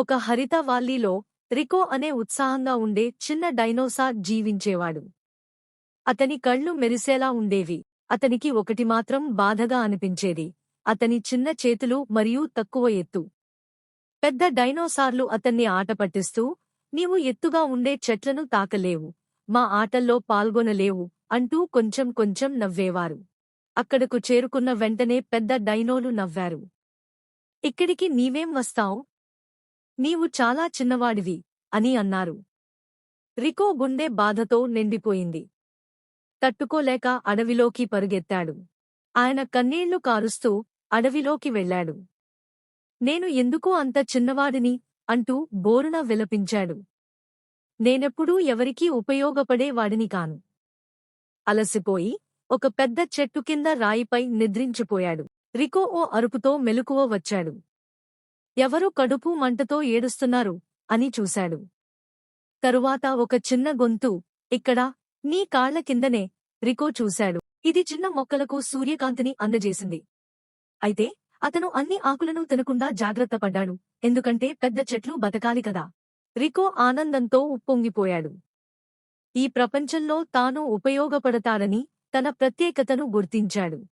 ఒక హరిత వాల్లీలో రికో అనే ఉత్సాహంగా ఉండే చిన్న డైనోసార్ జీవించేవాడు. అతని కళ్ళు మెరిసేలా ఉండేవి. అతనికి ఒకటి మాత్రం బాధగా అనిపించేది. అతని చిన్న చేతులు మరియు తక్కువ ఎత్తు. పెద్ద డైనోసార్లు అతన్ని ఆట పట్టిస్తూ నీవు ఎత్తుగా ఉండే చెట్లను తాకలేవు. మా ఆటల్లో పాల్గొనలేవు అంటూ కొంచెం కొంచెం నవ్వేవారు. అక్కడకు చేరుకున్న వెంటనే పెద్ద డైనోలు నవ్వారు. ఇక్కడికి నీవేం వస్తావు? నీవు చాలా చిన్నవాడివి అని అన్నారు. రికో గుండె బాధతో నిండిపోయింది. తట్టుకోలేక అడవిలోకి పరుగెత్తాడు. ఆయన కన్నీళ్ళు కారుస్తూ అడవిలోకి వెళ్ళాడు. నేను ఎందుకు అంత చిన్నవాడిని? అంటూ బోరున విలపించాడు. నేనెప్పుడూ ఎవరికీ ఉపయోగపడేవాడిని కాను. అలసిపోయి ఒక పెద్ద చెట్టు కింద రాయిపై నిద్రించిపోయాడు. రికో ఓ అరుపుతో మెలకువ వచ్చాడు. ఎవరో కడుపు మంటతో ఏడుస్తున్నారు? అని చూశాడు. తరువాత ఒక చిన్న గొంతు ఇక్కడ నీ కాళ్ళ కిందనే రికో చూశాడు. ఇది చిన్న మొక్కలకు సూర్యకాంతిని అందజేసింది. అయితే అతను అన్ని ఆకులను తినకుండా జాగ్రత్త పడ్డాడు. ఎందుకంటే పెద్ద చెట్లు బతకాలి కదా. రికో ఆనందంతో ఉప్పొంగిపోయాడు. ఈ ప్రపంచంలో తాను ఉపయోగపడతాడని తన ప్రత్యేకతను గుర్తించాడు.